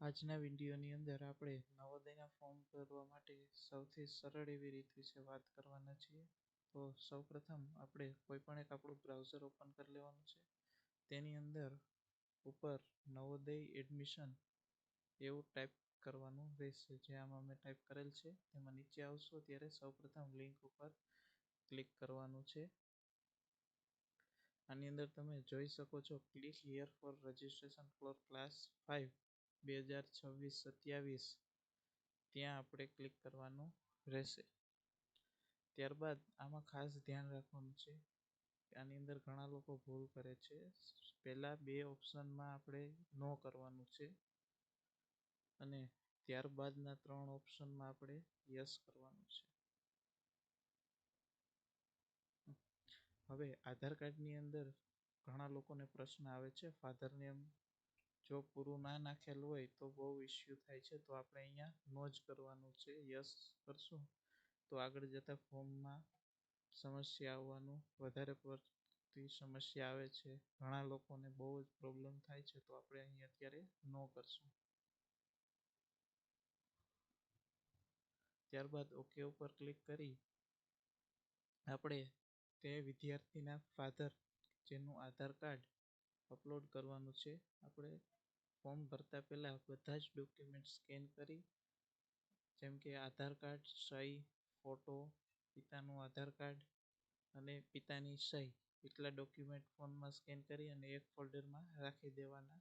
આજના વિડીયોની અંદર આપણે નવોદયના ફોર્મ ભરવા માટે સૌથી સરળ એવી રીત વિશે વાત કરવાના છીએ. તો સૌપ્રથમ આપણે કોઈ પણ એક આપણું બ્રાઉઝર ઓપન કરી લેવાનું છે. તેની અંદર ઉપર નવોદય એડમિશન એવું ટાઈપ કરવાનું રહેશે. જે આમાં મેં ટાઈપ કરેલ છે, તેમાં નીચે આવશો ત્યારે સૌપ્રથમ લિંક ઉપર ક્લિક કરવાનું છે. આની અંદર તમે જોઈ શકો છો click here for registration for class five બે હજાર છવ્વીસ સત્યાવીસ, ત્યાં આપણે ક્લિક કરવાનું રહેશે. ત્યારબાદ આમાં ખાસ ધ્યાન રાખવાનું છે આની અંદર ઘણા લોકો ભૂલ કરે છે. પહેલાં બે ઓપ્શનમાં આપણે નો કરવાનું છે અને ત્યારબાદના ત્રણ ઓપ્શનમાં આપણે યસ કરવાનું છે. હવે આધાર કાર્ડની અંદર ઘણા લોકોને પ્રશ્ન આવે છે. ફાધર નેમ જો પૂરું ના નાખેલું હોય તો બહુ ઇસ્યુ થાય છે. તો આપણે અહીંયા નો જ કરવાનું છે. યસ કરશું. તો આગળ જતા ફોર્મમાં સમસ્યા આવવાનું. વધારે પડતી સમસ્યા આવે છે. ઘણા લોકોને બહુ જ પ્રોબ્લેમ થાય છે. તો આપણે અહીં અત્યારે નો કરશું. ત્યારબાદ ઓકે ઉપર ક્લિક કરી આપણે તે વિદ્યાર્થીના ફાધર જેનું આધાર કાર્ડ અપલોડ કરવાનું છે. આપણે ફોર્મ ભરતા પહેલાં બધા જ ડોક્યુમેન્ટ સ્કેન કરી, જેમ કે આધાર કાર્ડ, સહી, ફોટો, પિતાનું આધાર કાર્ડ અને પિતાની સહી. એટલા ડોક્યુમેન્ટ ફોનમાં સ્કેન કરી અને એક ફોલ્ડરમાં રાખી દેવાના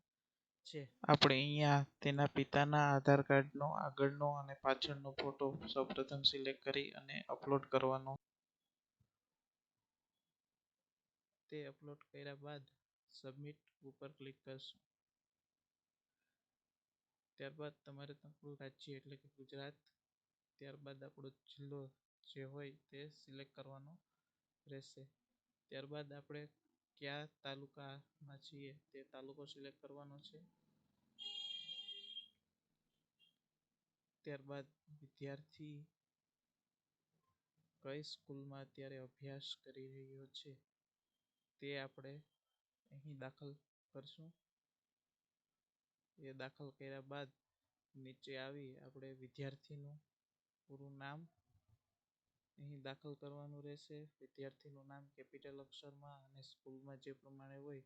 છે. આપણે અહીંયા તેના પિતાના આધાર કાર્ડનો, આગળનો અને પાછળનો ફોટો સૌપ્રથમ સિલેક્ટ કરી અને અપલોડ કરવાનો. તે અપલોડ કર્યા બાદ સબમિટ ઉપર ક્લિક કરશું. ત્યારબાદ તમારે તમારું રાજ્ય એટલે કે ગુજરાત, ત્યારબાદ આપણો જિલ્લો જે હોય તે સિલેક્ટ કરવાનો રહેશે. ત્યારબાદ આપણે કયા તાલુકામાં છીએ તે તાલુકો સિલેક્ટ કરવાનો છે. ત્યારબાદ વિદ્યાર્થી કઈ સ્કૂલમાં અત્યારે અભ્યાસ કરી રહ્યો છે તે આપણે અહીં દાખલ કરશું. એ દાખલ કર્યા બાદ નીચે આવી આપણે વિદ્યાર્થીનું પૂરું નામ અહીં દાખલ કરવાનું રહેશે. વિદ્યાર્થીનું નામ કેપિટલ અક્ષરમાં અને સ્કૂલમાં જે પ્રમાણે હોય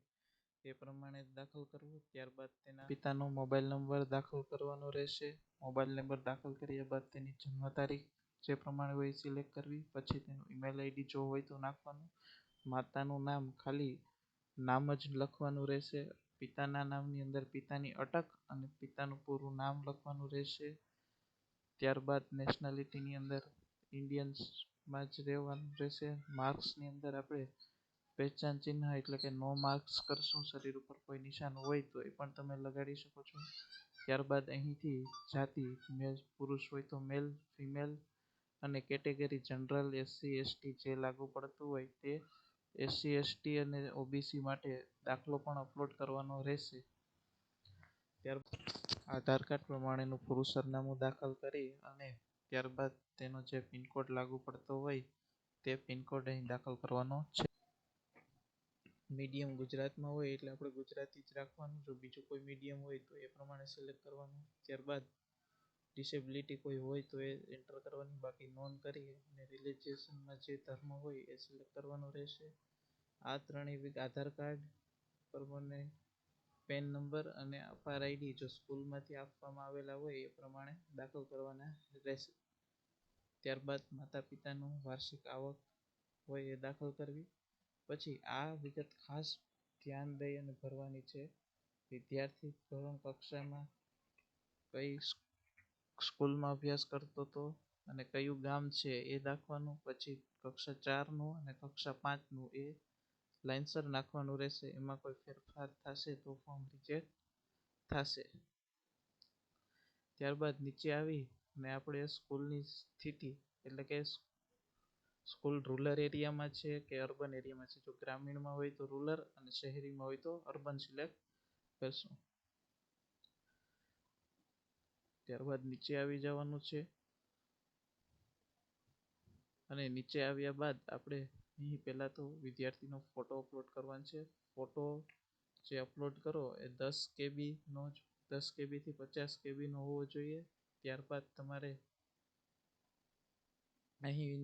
એ પ્રમાણે દાખલ કરવું. ત્યારબાદ તેના પિતાનો મોબાઈલ નંબર દાખલ કરવાનો રહેશે. મોબાઈલ નંબર દાખલ કર્યા બાદ તેની જન્મ તારીખ જે પ્રમાણે હોય સિલેક્ટ કરવી. પછી તેનું ઈમેલ આઈડી જો હોય તો નાખવાનું. માતાનું નામ ખાલી નામ જ લખવાનું રહેશે. પિતાના નામની અંદર પિતાની અટક અને પિતાનું પૂરું નામ લખવાનું રહેશે. ત્યારબાદ નેશનાલિટીની અંદર ઇન્ડિયન્સમાં જ રહેવાનું રહેશે. માર્ક્સની અંદર આપણે પહેચાન ચિહ્ન એટલે કે નો માર્ક્સ કરશું, શરીર ઉપર કોઈ નિશાન હોય તો એ પણ તમે લગાડી શકો છો. ત્યારબાદ અહીંથી જાતિ, મેલ, પુરુષ હોય તો મેલ, ફિમેલ અને કેટેગરી જનરલ, એસસી, એસટી જે લાગુ પડતું હોય તે એસસી એસટી અને ઓબીસી માટે દાખલો પણ અપલોડ કરવાનો રહેશે. ત્યારબાદ આધાર કાર્ડ પ્રમાણેનું પૂરું સરનામું દાખલ કરી અને ત્યારબાદ તેનો જે પિનકોડ લાગુ પડતો હોય તે પિનકોડ અહીં દાખલ કરવાનો છે. મીડિયમ ગુજરાતમાં હોય એટલે આપણે ગુજરાતી જ રાખવાનું. જો બીજું કોઈ મીડિયમ હોય તો એ પ્રમાણે સિલેક્ટ કરવાનું. ત્યારબાદ ડિસેબિલિટી કોઈ હોય તો એ એન્ટર કરવાની બાકી નોંધ કરી અને રિલિજિયસમાં જે ધર્મ હોય એ સિલેક્ટ કરવાનો રહેશે. આ ત્રણેય Aadhaar card permanent PAN number અને અપાર આઈડી જો સ્કૂલમાંથી આપવામાં આવેલા હોય એ પ્રમાણે દાખલ કરવાના રહેશે. ત્યારબાદ માતા પિતાનું વાર્ષિક આવક હોય એ દાખલ કરવી. પછી આ વિગત ખાસ ધ્યાન દઈ અને ભરવાની છે. વિદ્યાર્થી ધોરણ કક્ષામાં કઈ સ્કૂલમાં અભ્યાસ કરતો હતો અને કયું ગામ છે એ નાખવાનું પછી કક્ષા ચારનું અને કક્ષા પાંચનું એ લાઇનસર નાખવાનું રહેશે. એમાં કોઈ ફેરફાર થશે તો ફોર્મ રિજેક્ટ થશે. ત્યારબાદ નીચે આવી અને આપણે સ્કૂલની સ્થિતિ, એટલે કે સ્કૂલ રૂરલ એરિયામાં છે કે અર્બન એરિયામાં છે? જો ગ્રામીણમાં હોય તો રૂરલ અને શહેરીમાં હોય તો અર્બન સિલેક્ટ કરશું. ત્યારબાદ નીચે આવી જવાનું છે. અને નીચે આવ્યા બાદ આપણે અહીં પહેલાં તો વિદ્યાર્થીનો ફોટો અપલોડ કરવાનો છે. ફોટો જે અપલોડ કરો એ દસ કેબીનો જ, દસ કેબીથી પચાસ કેબીનો હોવો જોઈએ. ત્યારબાદ તમારે અહીં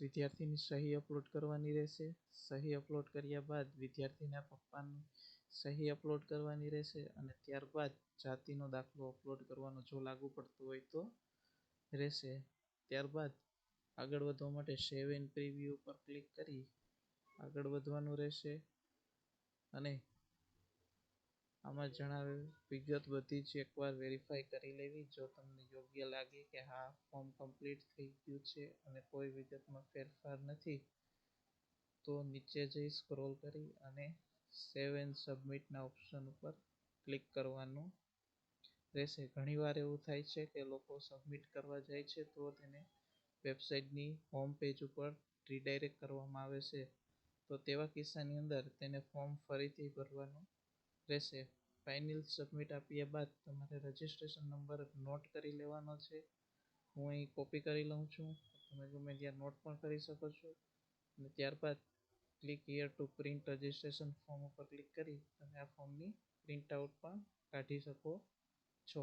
વિદ્યાર્થીની સહી અપલોડ કરવાની રહેશે. સહી અપલોડ કર્યા બાદ વિદ્યાર્થીના પપ્પાની સહી અપલોડ કરવાની રહેશે અને ત્યારબાદ જાતિનો દાખલો અપલોડ કરવાનો જો લાગુ પડતું હોય તો રહેશે. ત્યારબાદ આગળ વધવા માટે સેવ એન્ડ પ્રિવ્યૂ ઉપર ક્લિક કરી આગળ વધવાનું રહેશે. અને આમાં જણાવેલ વિગત બધી જ એકવાર વેરીફાઈ કરી લેવી. જો તમને યોગ્ય લાગે કે હા ફોર્મ કમ્પ્લીટ થઈ ગયું છે અને કોઈ વિગતમાં ફેરફાર નથી, તો નીચે જઈ સ્ક્રોલ કરી અને સેવ એન્ડ સબમિટના ઓપ્શન ઉપર ક્લિક કરવાનું રહેશે. ઘણીવાર એવું થાય છે કે લોકો સબમિટ કરવા જાય છે તો તેને વેબસાઇટની હોમ પેજ ઉપર રીડાયરેક્ટ કરવામાં આવે છે. તો તેવા કિસ્સાની અંદર તેને ફોર્મ ફરીથી ભરવાનું રહેશે. ફાઇનલ સબમિટ આપ્યા બાદ તમારે રજિસ્ટ્રેશન નંબર નોટ કરી લેવાનો છે. હું અહીં કોપી કરી લઉં છું. તમે ગમે ત્યાં નોટ પણ કરી શકો છો. અને ત્યારબાદ click here to print registration form ઉપર ક્લિક કરી તમે આ ફોર્મની પ્રિન્ટ આઉટ પણ કાઢી શકો છો.